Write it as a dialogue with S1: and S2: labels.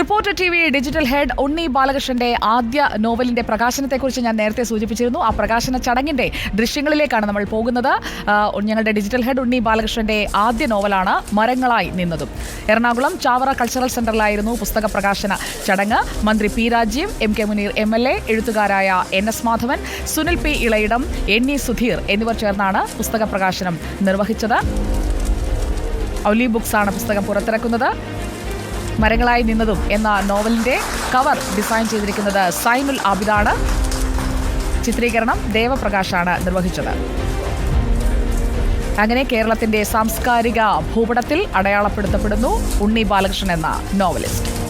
S1: Reporter T V digital head Unni ബാലകൃഷ്ണന്റെ ആദ്യ നോവലിന്റെ പ്രകാശനത്തെക്കുറിച്ച് ഞാൻ നേരത്തെ സൂചിപ്പിച്ചിരുന്നു. ആ പ്രകാശന ചടങ്ങിന്റെ ദൃശ്യങ്ങളിലേക്കാണ് നമ്മൾ പോകുന്നത്. ഞങ്ങളുടെ ഡിജിറ്റൽ ഹെഡ് ഉണ്ണി ബാലകൃഷ്ണന്റെ ആദ്യ നോവലാണ് മരങ്ങളായി നിന്നതും. എറണാകുളം ചാവറ കൾച്ചറൽ സെന്ററിലായിരുന്നു പുസ്തക പ്രകാശന ചടങ്ങ്. മന്ത്രി P Rajeev M K Muneer M L A എഴുത്തുകാരായ N S Madhavan Sunil P Elayidam N E Sudheer എന്നിവർ ചേർന്നാണ് പുസ്തക പ്രകാശനം നിർവഹിച്ചത്. ഔലി ബുക്സ് ആണ് പുസ്തകം പുറത്തിറക്കുന്നത്. മരങ്ങളായി നിന്നതും എന്ന നോവലിന്റെ കവർ ഡിസൈൻ ചെയ്തിരിക്കുന്നത് സൈനുൽ ആബിദാണ്. ചിത്രീകരണം ദേവപ്രകാശാണ് നിർവഹിച്ചത്. അങ്ങനെ കേരളത്തിന്റെ സാംസ്കാരിക ഭൂപടത്തിൽ അടയാളപ്പെടുത്തപ്പെടുന്നു ഉണ്ണി ബാലകൃഷ്ണൻ എന്ന നോവലിസ്റ്റ്.